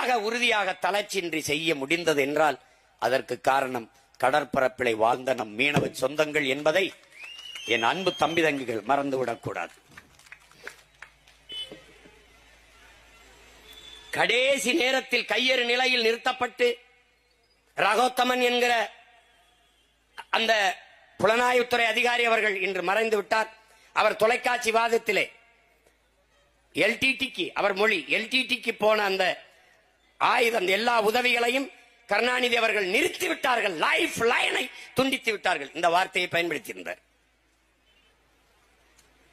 ஆக உறுதியாக தளர்ச்சியின்றி செய்ய முடிந்தது என்றால் அதற்கு காரணம் கடற்பரப்பிலை வாழ்ந்த நம் மீனவ சொந்தங்கள் என்பதை என் அன்பு தம்பி தங்கிகள் மறந்துவிடக்கூடாது கடைசி நேரத்தில் கையறு நிலையில் நிறுத்தப்பட்டு ரகோத்தமன் என்கிற அந்த புலனாய்வுத்துறை அதிகாரி அவர்கள் இன்று மறைந்து விட்டார். அவர் தொலைக்காட்சி வாதத்திலே எல்டிடிக்கு அவர் மொழி எல்டிடிக்கு போன அந்த ஆயுதம் எல்லா உதவிகளையும் கருணாநிதி அவர்கள் நிறுத்தி விட்டார்கள் லைஃப் லைனை துண்டித்து விட்டார்கள். இந்த வார்த்தையை பயன்படுத்தியிருந்தார்.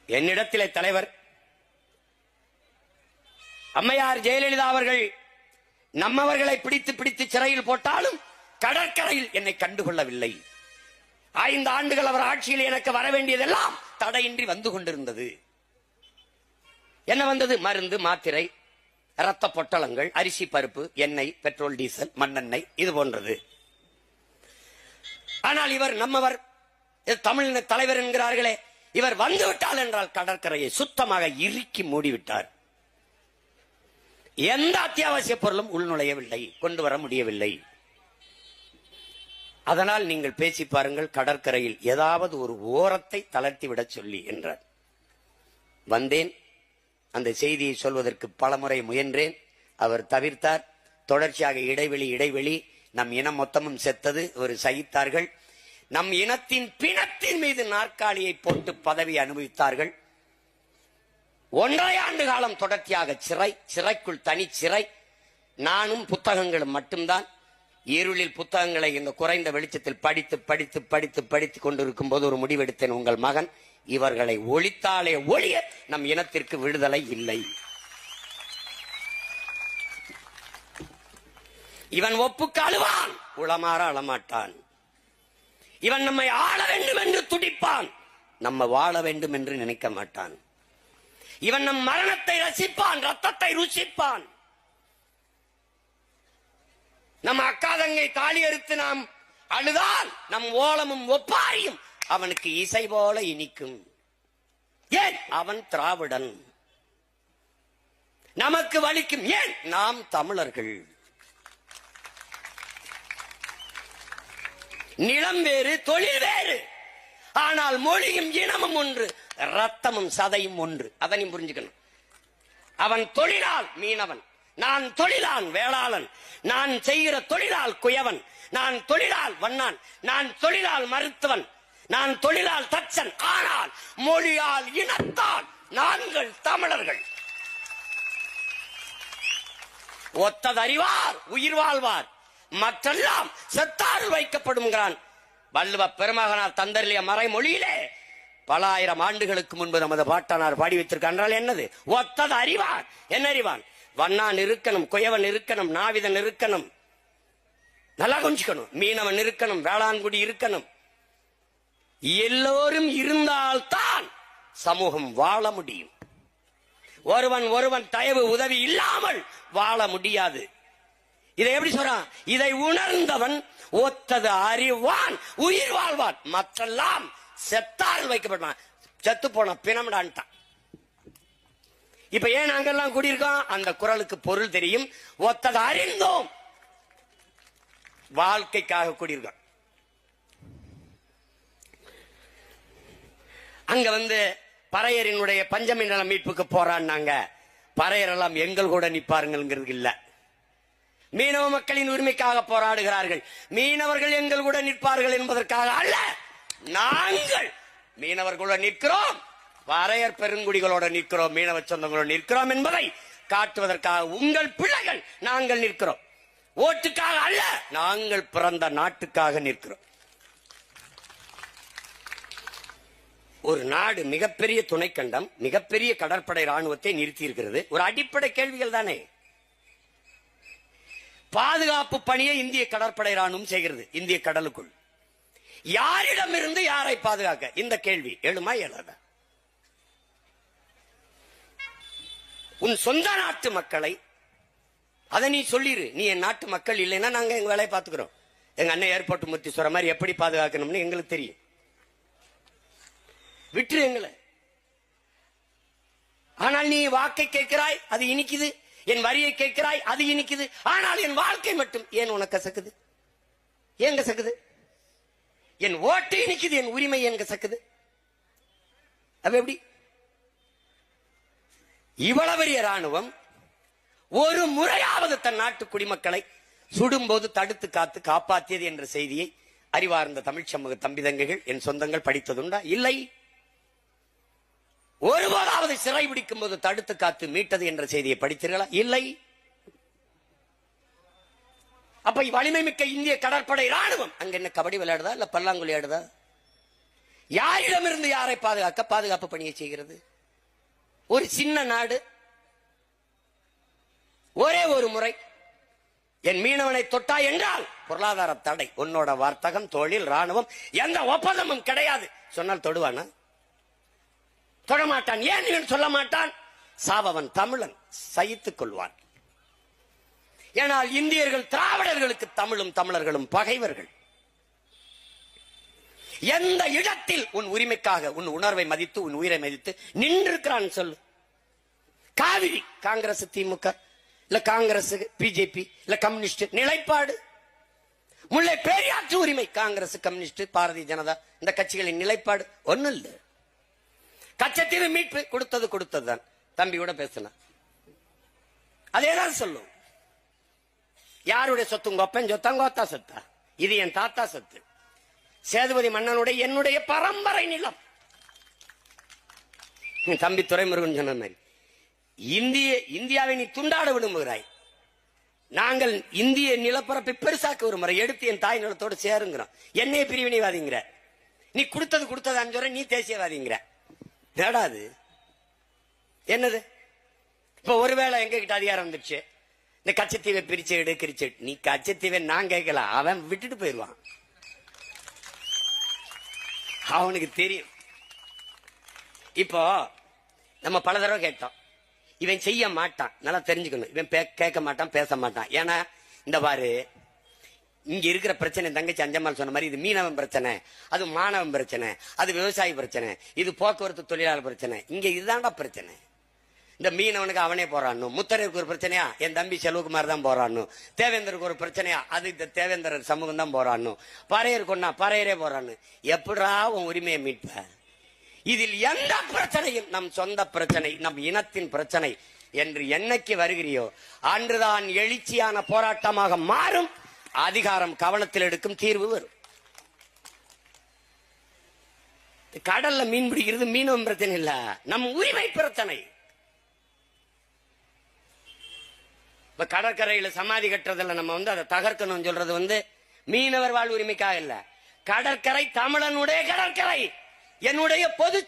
என்னிடத்திலே தலைவர் அம்மையார் ஜெயலலிதா அவர்கள் நம்மவர்களை பிடித்து பிடித்து சிறையில் போட்டாலும் கடற்கரையில் என்னை கண்டுகொள்ளவில்லை. ஐந்து ஆண்டுகள் அவர் ஆட்சியில் எனக்கு வர வேண்டியதெல்லாம் தடையின்றி வந்து கொண்டிருந்தது. என்ன வந்தது? மருந்து மாத்திரை. ரத்த பொட்டலங்கள் அரிசி பருப்பு எண்ணெய் பெட்ரோல் டீசல் மண்ணெண்ணெய் இது போன்றது. ஆனால் இவர் நம்மவர் தமிழ் தலைவர் என்கிறார்களே இவர் வந்துவிட்டால் என்றால் கடற்கரையை சுத்தமாக இறுக்கி மூடிவிட்டார். எந்த அத்தியாவசிய பொருளும் உள்நுழையவில்லை கொண்டு வர முடியவில்லை. அதனால் நீங்கள் பேசி பாருங்கள் கடற்கரையில் ஏதாவது ஒரு ஓரத்தை தளர்த்தி விட சொல்லி என்றார். வந்தேன் அந்த செய்தியை சொல்வதற்கு பலமுறை முயன்றேன். அவர் தவிர்த்தார். தொடர்ச்சியாக இடைவெளி இடைவெளி நம் இனம் மொத்தமும் செத்தது ஒரு சகித்தார்கள். நம் இனத்தின் பிணத்தின் மீது நாற்காலியை போட்டு பதவி அனுபவித்தார்கள். ஒன்றரை ஆண்டு காலம் தொடர்ச்சியாக சிறை சிறைக்குள் தனி சிறை. நானும் புத்தகங்களும் மட்டும்தான். இருளில் புத்தகங்களை இந்த குறைந்த வெளிச்சத்தில் படித்து படித்து படித்து படித்து கொண்டிருக்கும் போது ஒரு முடிவெடுத்தேன். உங்கள் மகன் இவர்களை ஒழித்தாலே ஒழிய நம் இனத்திற்கு விடுதலை இல்லை. இவன் ஒப்புக்கு அழுவான் உளமாற அழமாட்டான். இவன் நம்மை ஆள வேண்டும் என்று துடிப்பான் நம்ம வாழ வேண்டும் என்று நினைக்க மாட்டான். இவன் நம் மரணத்தை ரசிப்பான் ரத்தத்தை ருசிப்பான். நம் அக்காதங்கை தாலி அறுத்து நாம் அழுதால் நம் ஓலமும் ஒப்பாரியும் அவனுக்கு இசை போல இனிக்கும். ஏன்? அவன் திராவிடன். நமக்கு வலிக்கும். ஏன்? நாம் தமிழர்கள். நிலம் வேறு தொழில் வேறு. ஆனால் மொழியும் இனமும் ஒன்று ரத்தமும் சதையும் ஒன்று. அதை நீ புரிஞ்சுக்கணும். அவன் தொழிலால் மீனவன். நான் தொழிலான் வேளாளன். நான் செய்கிற தொழிலால் குயவன். நான் தொழிலால் வண்ணான். நான் தொழிலால் மருத்துவன். நான் தொழிலால் தச்சன் ஆனால் மொழியால் இனத்தால் நாங்கள் தமிழர்கள். ஒத்ததறிவார் உயிர் வாழ்வார். மற்றெல்லாம் செத்தாறு வைக்கப்படுங்கிறான் வள்ளுவ பெருமகனார் தந்தரிலே மறைமொழியிலே பல ஆயிரம் ஆண்டுகளுக்கு முன்பு நமது பாட்டனார் பாடி வைத்திருக்கான் என்னது? ஒத்தது அறிவான் என்ன அறிவான் வண்ணான் இருக்கணும் குயவன் இருக்கணும் நாவிதன் இருக்கணும். நல்லா கொஞ்சிக்கணும் மீனவன் இருக்கணும் வேளாண்குடி இருக்கணும். எல்லோரும் இருந்தால்தான் சமூகம் வாழ முடியும். ஒருவன் ஒருவன் தயவு உதவி இல்லாமல் வாழ முடியாது. இதை எப்படி சொல்றான்? இதை உணர்ந்தவன் ஒத்தது அறிவான் உயிர் வாழ்வான். மற்றெல்லாம் செத்தால் வைக்கப்பட்டான் செத்து போன பிணமிடான்ட்டான். இப்ப ஏன் அங்கெல்லாம் குடியிருக்கோம் அந்த குரலுக்கு பொருள் தெரியும். ஒத்தது அறிந்தோம். வாழ்க்கைக்காக குடியிருக்கோம் அங்க வந்து பறையரினுடைய பஞ்சமி நல மீட்புக்கு போறான்னாங்க. பறையர் எல்லாம் எங்கள் கூட நிற்பாருங்கிறது இல்ல. மீனவ மக்களின் உரிமைக்காக போராடுகிறார்கள். மீனவர்கள் எங்கள் கூட நிற்பார்கள் என்பதற்காக அல்ல நாங்கள் மீனவர்களோட நிற்கிறோம். பறையர் பெருங்குடிகளோட நிற்கிறோம் மீனவ சொந்தங்களோட நிற்கிறோம் என்பதை காட்டுவதற்காக உங்கள் பிள்ளைகள் நாங்கள் நிற்கிறோம். ஓட்டுக்காக அல்ல நாங்கள் பிறந்த நாட்டுக்காக நிற்கிறோம். ஒரு நாடு மிகப்பெரிய துணைக்கண்டம் மிகப்பெரிய கடற்படை ராணுவத்தை நிறுத்தி இருக்கிறது ஒரு அடிப்படை கேள்விகள் தானே. பாதுகாப்பு பணியை இந்திய கடற்படை ராணுவம் செய்கிறது இந்திய கடலுக்குள். யாரிடமிருந்து யாரை பாதுகாக்க? இந்த கேள்வி. எழுமா எழாத உன் சொந்த நாட்டு மக்களை அதை நீ சொல்லிரு. நீ என் நாட்டு மக்கள் இல்லைன்னா நாங்க எங்க வேலையை பார்த்துக்கிறோம். எங்க அண்ணன் ஏர்போர்ட் முத்தி சொல்ற மாதிரி எப்படி பாதுகாக்கணும்னு எங்களுக்கு தெரியும். விட்டுரு எங்களை ஆனால் நீ வாக்கை கேட்கிறாய் அது இனிக்குது. என் வரியை கேட்கிறாய் அது இனிக்குது. ஆனால் என் வாழ்க்கை மட்டும் ஏன் உனக்கு கசக்குது? ஏன் கசக்குது? என் ஓட்டு இனிக்குது என் உரிமை ஏன் கசக்குது? அது எப்படி? இவ்வளவு பெரிய ராணுவம் ஒரு முறையாவது தன் நாட்டு குடிமக்களை சுடும்போது தடுத்து காத்து காப்பாற்றியது என்ற செய்தியை அறிவார்ந்த தமிழ் சமூக தம்பிதங்கைகள் என் சொந்தங்கள் படித்ததுண்டா? இல்லை. ஒருவராவது சிறை பிடிக்கும் போது தடுத்து காத்து மீட்டது என்ற செய்தியை படித்தீர்களா? இல்லை. அப்ப வலிமை மிக்க இந்திய கடற்படை ராணுவம் அங்க என்ன கபடி விளையாடுதா? இல்ல பல்லாங்குழி ஆடுதா? யாரிடமிருந்து யாரை பாதுகாக்க பாதுகாப்பு பணியை செய்கிறது? ஒரு சின்ன நாடு ஒரே ஒரு முறை. என் மீனவனை தொட்டா என்றால் பொருளாதார தடை. உன்னோட வர்த்தகம் தொழில் ராணுவம் எந்த ஒப்பந்தமும் கிடையாது. சொன்னால் தொடுவானா? தொடமாட்டான். ஏன் இவன் சொல்ல மாட்டான் சாபவன் தமிழன் சகித்துக் கொள்வான். ஏனால் இந்தியர்கள் திராவிடர்களுக்கு தமிழும் தமிழர்களும் பகைவர்கள். எந்த இடத்தில் உன் உரிமைக்காக உன் உணர்வை மதித்து உன் உயிரை மதித்து நின்றிருக்கிறான் சொல்லு. காவிரி காங்கிரஸ் திமுக இல்ல காங்கிரஸ் பிஜேபி இல்ல கம்யூனிஸ்ட் நிலைப்பாடு. முல்லை பெரியாற்று உரிமை காங்கிரஸ் கம்யூனிஸ்ட் பாரதிய ஜனதா இந்த கட்சிகளின் நிலைப்பாடு. ஒண்ணு இல்லை. கச்சத்தீவு மீட்பு கொடுத்தது கொடுத்ததுதான். தம்பியோட பேசின. அதேதான் சொல்லும். யாருடைய சொத்து? உங்க அப்பன் சொத்தா உங்க சொத்தா? இது என் தாத்தா சொத்து. சேதுபதி மன்னனுடைய என்னுடைய பரம்பரை நிலம். என் தம்பி துரைமுருகன் சொன்ன மாதிரி. இந்திய இந்தியாவை நீ துண்டாட விரும்புகிறாய். நாங்கள் இந்திய நிலப்பரப்பை பெருசாக்க ஒரு முறை எடுத்து என் தாய் நிலத்தோடு சேருங்கிறோம். என்னைய பிரிவினைவாதிங்கிற. நீ கொடுத்தது கொடுத்ததான்னு சொல்ற நீ தேசியவாதிங்கிற. தேடாது என்னது? இப்ப ஒருவேளை எங்க கிட்ட அதிகாரம் வந்துடுச்சு இந்த கச்சத்தீவை பிரிச்சு எடு கிரிச்சு நீ கச்சத்தீவை நான் கேட்கல. அவன் விட்டுட்டு போயிடுவான். அவனுக்கு தெரியும். இப்போ நம்ம பல தடவை கேட்டோம். இவன் செய்ய மாட்டான். நல்லா தெரிஞ்சுக்கணும். இவன் கேட்க மாட்டான் பேச மாட்டான். ஏன்னா இந்த பாரு இங்க இருக்கிற பிரச்சனை தங்கச்சி அஞ்சம்மாள் சொன்ன மாதிரி இது மீனவன் பிரச்சனை அது மாணவன் பிரச்சனை அது விவசாயி பிரச்சனை இது போக்குவரத்து தொழிலாளர் பிரச்சனை. இங்க இதுதான்டா பிரச்சனை. இந்த மீனவனுக்கு அவனே போறான்னு முத்தருக்கு ஒரு பிரச்சனையா? என் தம்பி செல்வகுமார் தான் போறான்னு தேவேந்தருக்கு ஒரு பிரச்சனையா? அது இந்த தேவேந்திரர் சமூகம் தான் போறான்னு பறையர் கொண்டா பறையரே போறான்னு எப்படா உன் உரிமையை மீட்ப? இதில் எந்த பிரச்சனையும் நம் சொந்த பிரச்சனை நம் இனத்தின் பிரச்சனை என்று என்னைக்கு வருகிறியோ அன்றுதான் எழுச்சியான போராட்டமாக மாறும். அதிகாரம் கவனத்தில் எடுக்கும் தீர்வு வரும். கடல்ல மீன் பிடிக்கிறது மீனவன் பிரச்சனை இல்ல. நம் உரிமை பிரச்சனை. இப்ப கடற்கரையில சமாதி கட்டுறதுல நம்ம வந்து அதை தகர்க்கணும் சொல்றது வந்து மீனவர் வாழ் உரிமைக்காக இல்ல. கடற்கரை தமிழனுடைய கடற்கரை. என்னுடைய பொது